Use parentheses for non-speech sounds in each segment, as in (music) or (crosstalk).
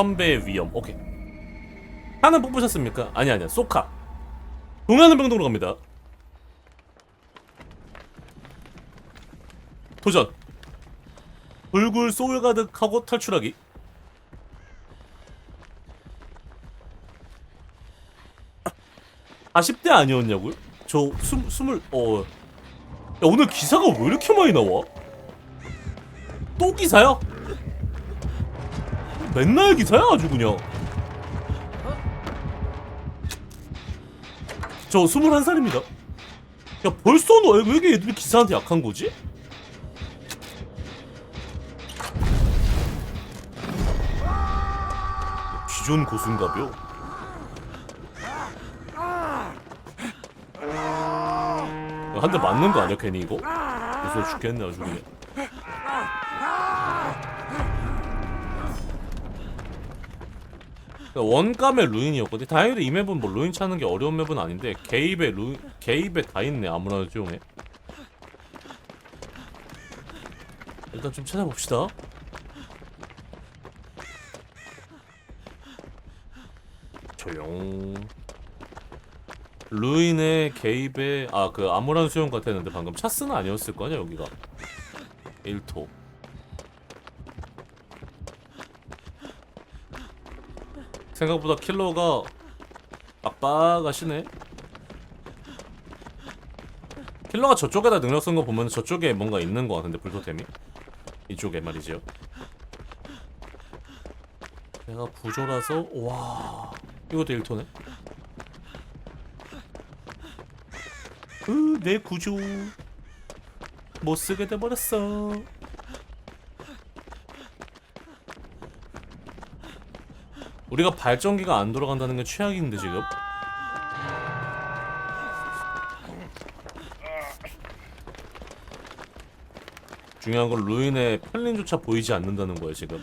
선배의 위험 오케이 하나 뽑으셨습니까? 아니 아니야 소카 동하는 병동으로 갑니다 도전 불굴 소울 가득하고 탈출하기 아 10대 아니었냐고요? 저 스물 스물 어. 야 오늘 기사가 왜 이렇게 많이 나와? 또 기사야? 맨날 기사야 아주 그냥. 저 21살입니다. 야 벌써 너왜 이렇게 애들이 기사한테 약한 거지? 기존 고수인가벼? 한 대 맞는 거 아니야 괜히 이거? 무서워 죽겠네 아주 그냥 원감의 루인이었거든. 다행히도 이 맵은 뭐 루인 찾는 게 어려운 맵은 아닌데 개입에 루인 개입에 다 있네 아무나 수용해 일단 좀 찾아봅시다. 조용. 루인의 개입에 아 그 아무런 수용 같았는데 방금 차스는 아니었을 거냐 여기가? 1토 생각보다 킬러가 빡빡하시네. 킬러가 저쪽에다 능력 쓴 거 보면 저쪽에 뭔가 있는 거 같은데 불토템이? 이쪽에 말이지요. 내가 부조라서 와 이것도 1토네. 으, 내 구조. 못 쓰게 돼버렸어. 우리가 발전기가 안 돌아간다는 게 최악인데 지금. 중요한 건 루인의 편린조차 보이지 않는다는 거야 지금.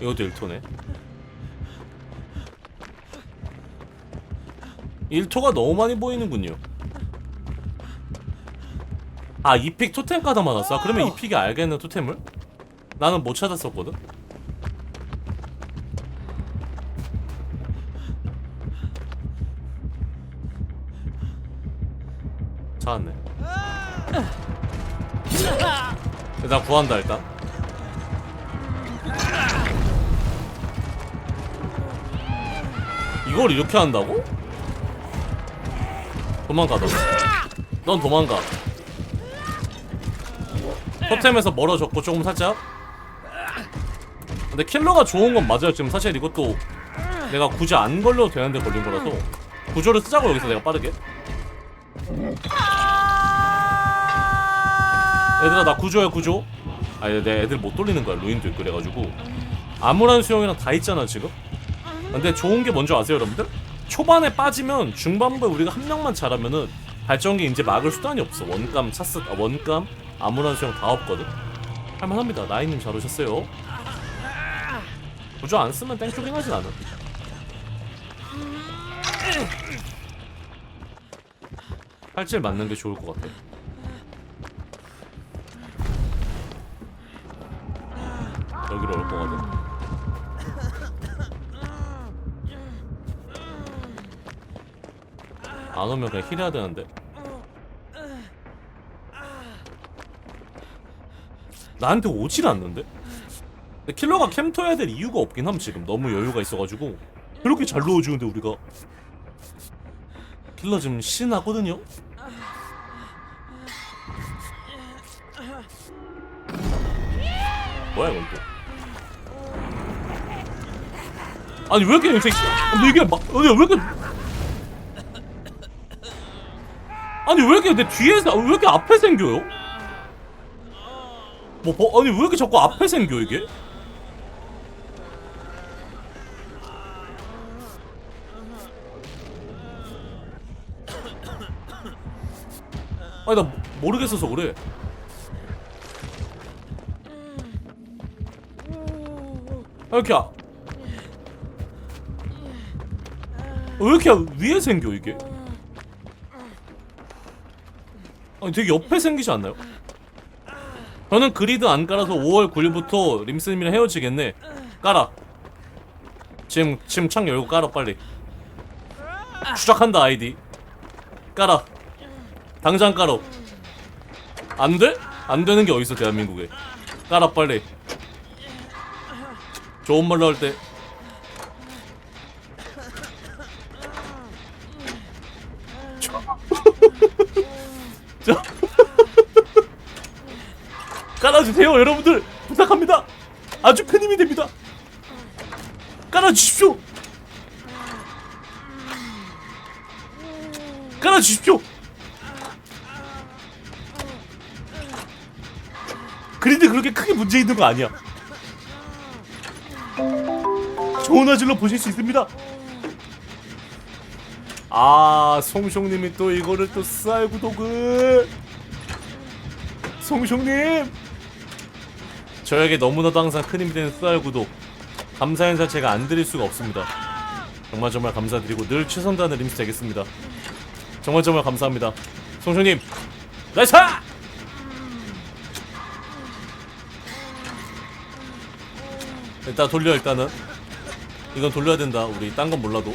이것도 1토네. 1토가 너무 많이 보이는군요. 아, 이픽 토템 까다 맞았어? 아, 그러면 이 픽이 알겠네, 토템을? 나는 못 찾았었거든? 찾았네. 나 구한다, 일단. 이걸 이렇게 한다고? 도망가 너. 넌 도망가. 토템에서 멀어졌고 조금 살짝. 근데 킬러가 좋은 건 맞아요. 지금 사실 이것도 내가 굳이 안 걸려도 되는데 걸린 거라서 구조를 쓰자고 여기서 내가 빠르게. 얘들아 나 구조야 구조. 아니 내 애들 못 돌리는 거야 루인도 있고 그래가지고 아무런 수영이랑 다 있잖아 지금. 근데 좋은 게 뭔지 아세요 여러분들? 초반에 빠지면 중반부에 우리가 한 명만 잘하면은 발전기 이제 막을 수단이 없어 원감 차스 아, 원감 아무런 수영 다 없거든 할만합니다 나이님 잘 오셨어요 구조 안 쓰면 땡초긴 하진 않아. 팔질 맞는 게 좋을 것 같아. 여기로 올것 같아. 안 오면 그냥 힐해야 되는데. 나한테 오질 않는데? 근데 킬러가 캠터 해야 될 이유가 없긴 함 지금 너무 여유가 있어가지고 그렇게 잘 넣어주는데 우리가 킬러 지금 신나거든요? 뭐야 이건 또 아니 왜 이렇게 이렇게 근데 이게 막 아니 왜 이렇게 아니 왜 이렇게 내 뒤에서 왜 이렇게 앞에 생겨요? 뭐, 뭐 아니 왜 이렇게 자꾸 앞에 생겨 이게? 아니 나 모르겠어서 그래. 아, 이렇게 아... 왜 이렇게 위에 생겨 이게? 아니 되게 옆에 생기지 않나요? 저는 그리드 안 깔아서 5월 9일부터 림스님이랑 헤어지겠네 깔아 지금 지금 창 열고 깔아 빨리 추적한다 아이디 깔아 당장 깔아 안 돼? 안 되는 게 어딨어 대한민국에. 깔아 빨리. 좋은 말로 할때. 자. (laughs) 깔아주세요 여러분들 그렇게 크게 문제 있는 거 아니야. 좋은 화질로 보실 수 있습니다. 아 송숑님이 또 이거를 또 쌀 구독을. 송숑님! 저에게 너무나도 항상 큰 힘이 되는 쌀 구독. 감사 인사 제가 안 드릴 수가 없습니다. 정말 정말 감사드리고 늘 최선 다하는 림스 되겠습니다. 정말 정말 감사합니다. 송숑님 나이스! 일단 돌려 일단은. 이건 돌려야 된다. 우리 딴 건 몰라도.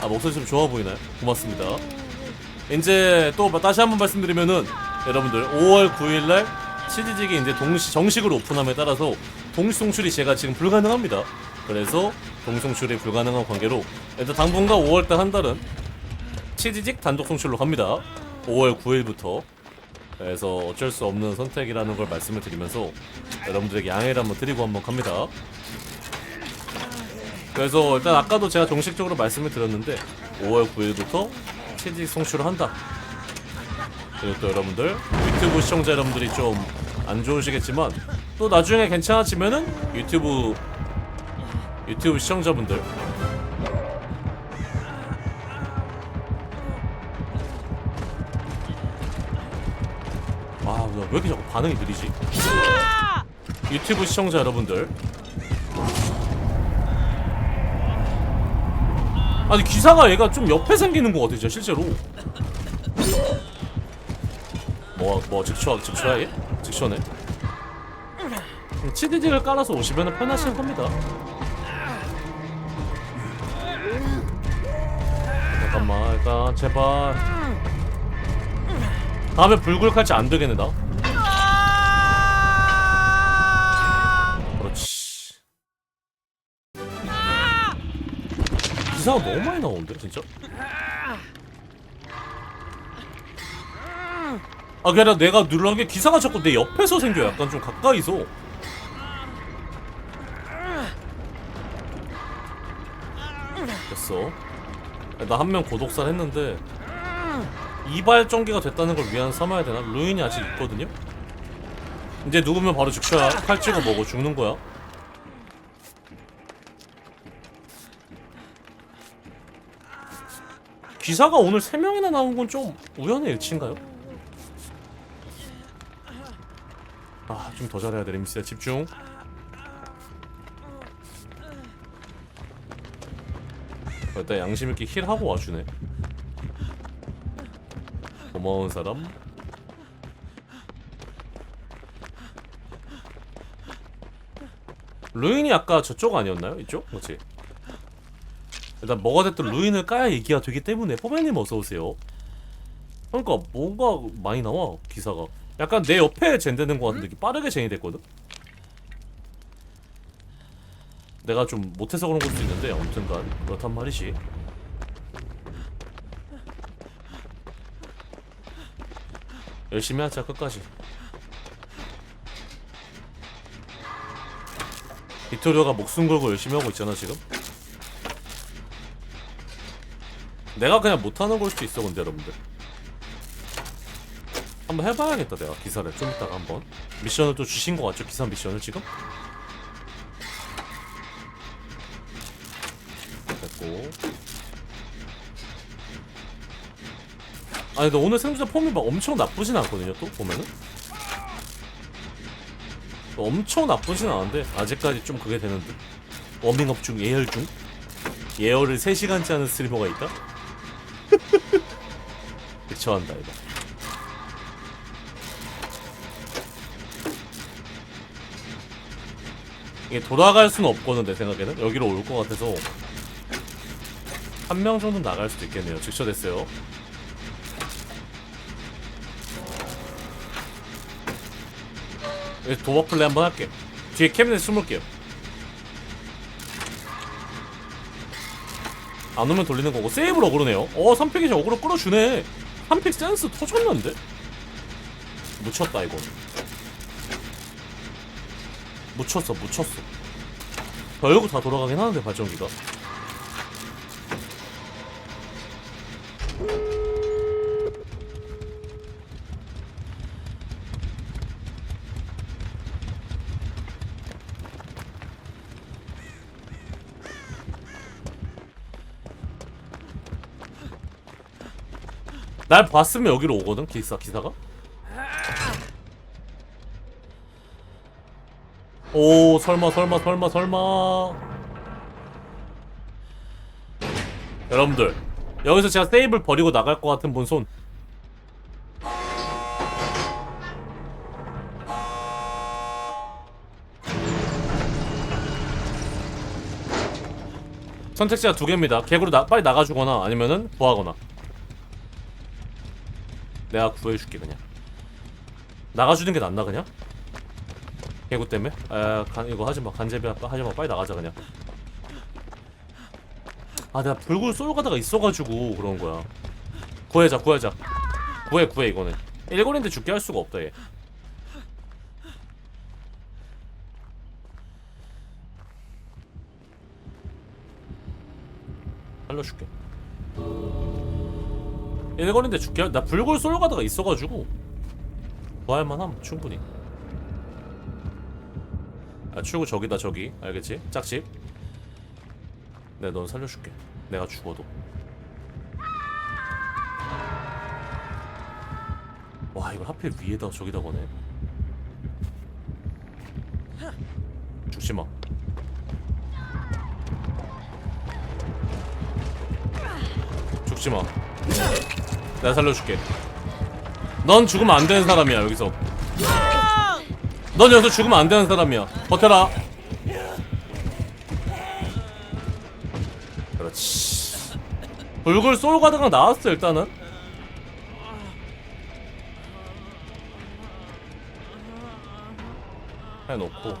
아 목소리 좀 좋아 보이나요? 고맙습니다. 이제 또 다시 한번 말씀드리면은 여러분들 5월 9일날 치즈직이 이제 동시 정식으로 오픈함에 따라서 동시 송출이 제가 지금 불가능합니다. 그래서 동시 송출이 불가능한 관계로 일단 당분간 5월달 한 달은 치즈직 단독 송출로 갑니다. 5월 9일부터 그래서 어쩔 수 없는 선택이라는 걸 말씀을 드리면서 여러분들에게 양해를 한번 드리고 한번 갑니다. 그래서 일단 아까도 제가 정식적으로 말씀을 드렸는데 5월 9일부터 취직 송출을 한다. 그리고 또 여러분들 유튜브 시청자 여러분들이 좀 안 좋으시겠지만 또 나중에 괜찮아지면은 유튜브 유튜브 시청자분들 아, 왜 이렇게 자꾸 반응이 느리지? 유튜브 시청자 여러분들. 아니 기사가 얘가 좀 옆에 생기는 것 같아, 진짜 실제로. 뭐, 뭐 직처, 직처야 얘? 직처네. 치디디를 깔아서 오시면 편하실 겁니다. 잠깐만, 일단 제발. 다음에 불굴 칼치 안 되겠네 나. 기사가 너무 많이 나오는데 진짜. 아 아니라 내가 누르는 게 기사가 자꾸 내 옆에서 생겨 약간 좀 가까이서. 됐어. 나 한 명 고독살 했는데 이발 전기가 됐다는 걸 위안 삼아야 되나? 루인이 아직 있거든요? 이제 누구면 바로 죽쳐야 칼 찍어 먹어 죽는 거야 기사가 오늘 3명이나 나온 건 좀 우연의 일치인가요? 아 좀 더 잘해야 돼 림스야 집중 일단 양심 있게 힐하고 와주네 고마운 사람 루인이 아까 저쪽 아니었나요? 이쪽? 그렇지 일단 뭐가 됐든 루인을 까야 얘기가 되기 때문에 포맨님 어서오세요. 그러니까 뭔가 많이 나와 기사가. 약간 내 옆에 젠되는 것 같은데 빠르게 젠이 됐거든? 내가 좀 못해서 그런 걸 수도 있는데 아무튼간 그렇단 말이지. 열심히 하자 끝까지. 빅토리오가 목숨 걸고 열심히 하고 있잖아 지금 내가 그냥 못하는 걸 수도 있어 근데 여러분들. 한번 해봐야겠다 내가 기사를. 좀 이따가 한번. 미션을 또 주신 것 같죠? 기사 미션을 지금? 됐고. 아니 근데 오늘 생존자 폼이 막 엄청 나쁘진 않거든요 또 보면은? 엄청 나쁘진 않은데 아직까지 좀 그게 되는 듯. 워밍업 중 예열 중. 예열을 3시간째 하는 스트리머가 있다? 대처한다 이거. 이게 돌아갈 수는 없거든 내 생각에는. 여기로 올 것 같아서. 한 명 정도 나갈 수도 있겠네요. 직셔됐어요. 도박 플레이 한번 할게. 뒤에 캐비넷 숨을게요. 안 오면 돌리는 거고. 세이브로 그러네요. 어 3팩이 저 어그로 끌어주네. 3픽 센스 터졌는데? 묻혔다 이거 묻혔어 묻혔어. 결국 다 돌아가긴 하는데 발전기가 날 봤으면 여기로 오거든 기사 기사가? 오 설마 설마 설마 설마. 여러분들 여기서 제가 세이브를 버리고 나갈 것 같은 분 손. 선택지가 두 개입니다. 개구로 나, 빨리 나가주거나 아니면은 구하거나 내가 구해줄게 그냥. 나가주는 게 낫나 그냥? 개구 때문에? 아 간, 이거 하지마. 간제비 하지마. 빨리 나가자 그냥. 아 내가 불굴 쏠 가다가 있어가지고 그런 거야. 구해자 구해자. 구해 구해 이거는. 일본인데 죽게 할 수가 없다 얘. 살려줄게 일거리인데 죽게 할... 나 불굴 쏠 가다가 있어가지고 구할만함 충분히. 아 출구 저기다 저기. 알겠지? 짝집. 내가 넌 살려줄게. 내가 죽어도. 와 이걸 하필 위에다 저기다 거네. 죽지마. 죽지마 내가 살려줄게. 넌 죽으면 안 되는 사람이야 여기서. 넌 여기서 죽으면 안 되는 사람이야. 버텨라. 그렇지. 불굴 쏠 가다가 나왔어 일단은. 해놓고.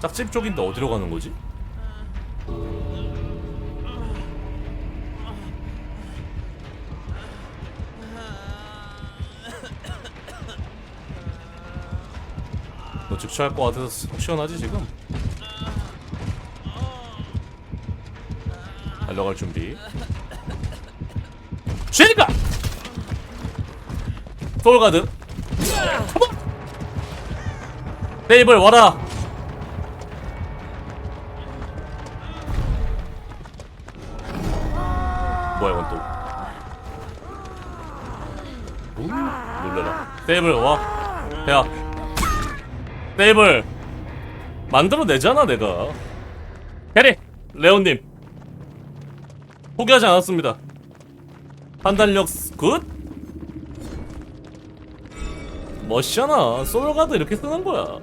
짝집 쪽인데 어디로 가는 거지? 너 즉시할 것 같아서 시- 시원하지 지금? 달려갈 준비. 쉐니까! 소울가드 테이블 와라! 뭐야 이건 또? 오, 놀래라. 테이블 와. 야, 세이블 만들어내잖아 내가. 캐리 레온님. 포기하지 않았습니다. 판단력 스- 굿? 멋있잖아. 솔가드 이렇게 쓰는 거야.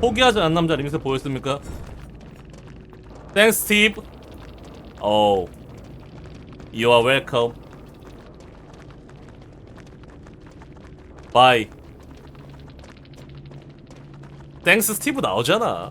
포기하지 않은 남자 리미스 보였습니까? 땡스 스티브 오 You are welcome. Bye 땡스 스티브 나오잖아